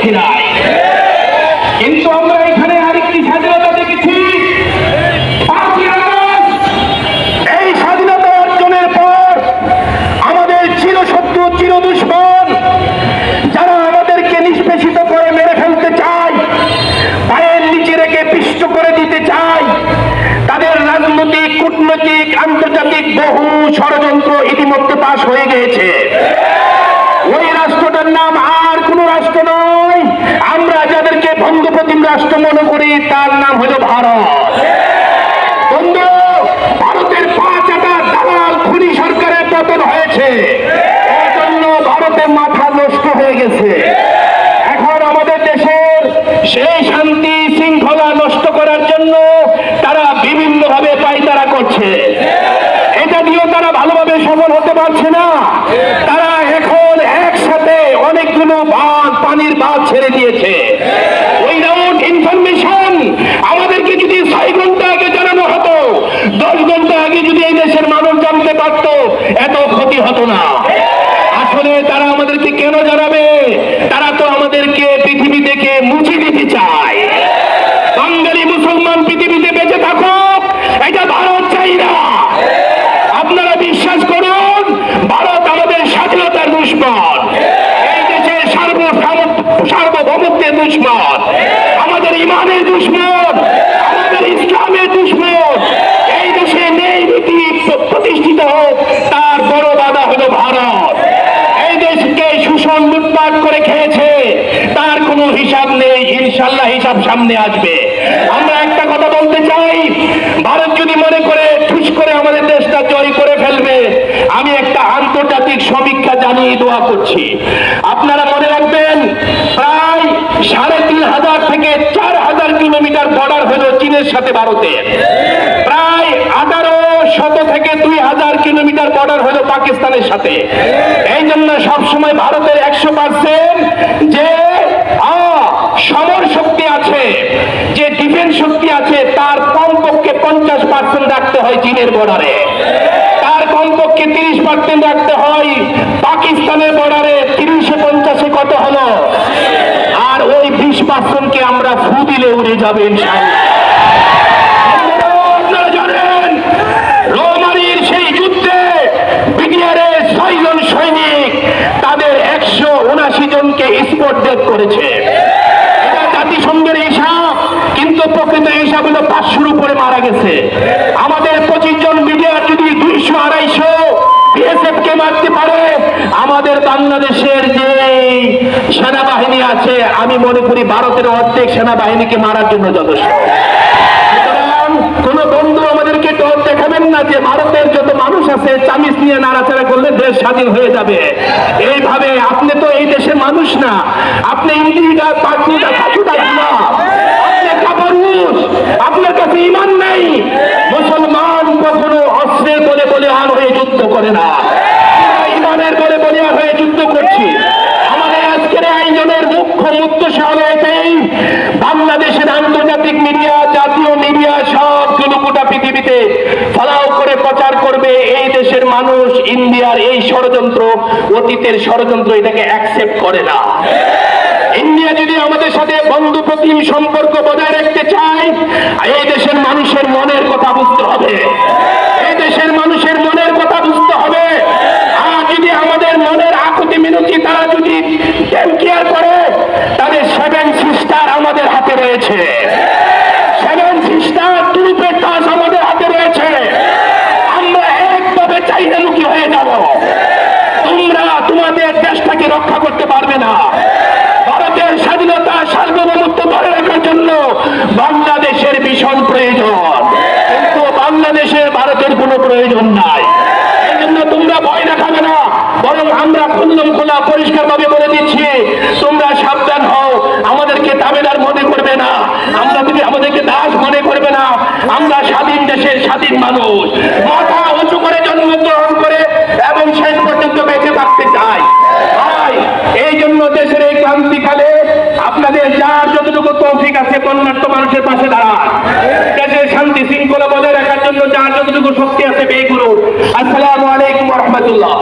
দেখি নাই কিন্তু আমরা এখানে আরেকটি স্বাধীনতা দেখেছি। এই স্বাধীনতা অর্জনের পর আমাদের চির শত্রু, চির দুশ্মন, যারা আমাদেরকে নিষ্পেষিত করে মেরে ফেলতে চায়, পায়ের নিচে রেখে পিষ্ট করে দিতে চায়, তাদের রাজনৈতিক, কূটনৈতিক, আন্তর্জাতিক বহু ষড়যন্ত্র ইতিমধ্যে পাশ হয়ে গিয়েছে। রাষ্ট্র মনে করি, তার নাম হলো ভারত। বন্ধু ভারতের পাঁচ হাজার দালাল খুনি সরকারের পতন হয়েছে। এর জন্য ভারতের মাথা নষ্ট হয়ে গেছে। এখন আমাদের দেশের সেই শান্তি শৃঙ্খলা নষ্ট করার জন্য তারা বিভিন্ন ভাবে পাইতারা করছে। এটা দিয়েও তারা ভালোভাবে সফল হতে পারছে না। তারা এখন একসাথে অনেকগুলো বাঁধ, পানির বাঁধ ছেড়ে দিয়েছে উইদাউট ইনফরমেশন আমাদেরকে যদি ছয় ঘণ্টা আগে জানানো হতো দশ ঘণ্টা আগে যদি এই দেশের মানুষ জানতে পারত এত ক্ষতি হতো না। আসলে তারা আমাদেরকে কেন জানাবে? তারা তো আমাদেরকে পৃথিবী থেকে মুছে দিতে চায়। বাঙালি, মুসলমান পৃথিবীতে বেঁচে থাকুক, এটা ভারত চাই না। আপনারা বিশ্বাস করুন, ভারত আমাদের স্বাধীনতার দুশ্মন। এই দেশের সার্বভৌম- সার্বভৌমত্বের দুশ্মন। আমাদের ইমানের দুশ্মন, আমাদের ইসলামের দুশ্মন। হোক, তার বড় বাধা হলো ভারত। এই দেশকে শোষণ, লুটপাট করে খেয়েছে। তার কোনো হিসাব নেই ইনশাল্লাহ হিসাব সামনে আসবে। আমরা একটা কথা বলতে চাই, ভারত যদি মনে করে ঠুস করে আমাদের দেশটা জয় করে ফেলবে, আমি একটা আন্তর্জাতিক সমীক্ষা জানিয়ে দোয়া করছি। আপনারা মনে রাখবেন, প্রায় সাড়ে তিন হাজার থেকে চার হাজার কিলোমিটার বর্ডার হলো চীনের সাথে ভারতের। শত থেকে দুই হাজার কিলোমিটার বর্ডার হলো পাকিস্তানের সাথে। এই জন্য সবসময় ভারতের একশো পার্সেন্ট যে সমর শক্তি আছে, যে ডিফেন্স শক্তি আছে, তার কমপক্ষে পঞ্চাশ পার্সেন্ট রাখতে হয় চীনের বর্ডারে তার কমপক্ষে তিরিশ পার্সেন্ট রাখতে হয় পাকিস্তানের বর্ডারে তিরিশে পঞ্চাশে কত হলো? আর ওই বিশ পার্সেন্টকে আমরা ফু দিলে উড়ে যাবে, ইনশাআল্লাহ। করেছে। জাতিসংঘের হিসাব, কিন্তু প্রকৃত হিসাব হলো পাঁচশোর উপরে মারা গেছে। আমাদের পঁচিশ জন বিডিআর যদি দুইশো, আড়াইশো কে মারতে পারে, আমাদের বাংলাদেশের যে সেনাবাহিনী আছে, আমি মনে করি ভারতের অর্ধেক সেনাবাহিনীকে মারার জন্য যথেষ্ট। কোন বন্ধু আমাদেরকে দেখাবেন না যে ভারতের যত আছে চামিচ নিয়ে নাড়াচাড়া করলে দেশ স্বাধীন হয়ে যাবে। এইভাবে আপনি তো এই দেশের মানুষ না। আপনি ইন্দিরা কাছুটা না আপনার কাছে ইমান নেই। মুসলমান কখনো অস্ত্রের বলে বলিয়ান হয়ে যুদ্ধ করে না। ইমানের বলে বলিয়ান হয়ে যুদ্ধ করছি। আমাদের আজকের আয়োজনের মুখ্য উদ্দেশ্য হলো বাংলাদেশের আন্তর্জাতিক মিডিয়া, জাতীয় মিডিয়া সবগুলো গোটা পৃথিবীতে ফলাও করে প্রচার করবে এই দেশের মানুষ ইন্ডিয়ার এই ষড়যন্ত্র অতীতের ষড়যন্ত্র এটাকে অ্যাকসেপ্ট করে না। ইন্ডিয়া যদি আমাদের সাথে বন্ধু প্রতিম সম্পর্ক বজায় রাখতে চায়, এই দেশের মানুষের মনের কথা বুঝতে হবে। এই দেশের মানুষের মনের কথা বুঝতে হবে। আর যদি আমাদের মনের আকুতি মিনতি তারা যদি কেয়ার করে, তাদের সেভেন সিস্টার আমাদের হাতে রয়েছে। সেভেন সিস্টার টুরুপের তাস আমাদের হাতে রয়েছে আমরা একভাবে চাইলে লুকি হয়ে যাব তোমরা তোমাদের দেশটাকে রক্ষা করতে পারবে না ভারতের স্বাধীনতা সার্বভৌমত্ব ধরে রাখার জন্য বাংলাদেশের প্রয়োজন? কিন্তু বাংলাদেশে ভারতের কোনো প্রয়োজন নাই। এই জন্য তোমরা ভয় দেখাবে না, বরং আমরা খুল্লম খোলা পরিষ্কার ভাবে বলে দিচ্ছি, তোমরা সাবধান হও, আমাদেরকে দাবেদার মনে করবে না, আমরা তুমি আমাদেরকে দাস মনে করবে না, আমরা স্বাধীন দেশের স্বাধীন মানুষ। মাথা উঁচু করে জন্মগ্রহণ করে এবং শেষ পর্যন্ত বেঁচে থাকতে চাই। এই জন্য দেশের এই ক্রান্তিকালে আপনাদের যার যতটুকু তৌফিক আছে বন্যার্থ মানুষের পাশে দাঁড়ান। আর যতটুকু শক্তি আছে বেগুরুর। আসসালামু আলাইকুম রহমতুল্লাহ।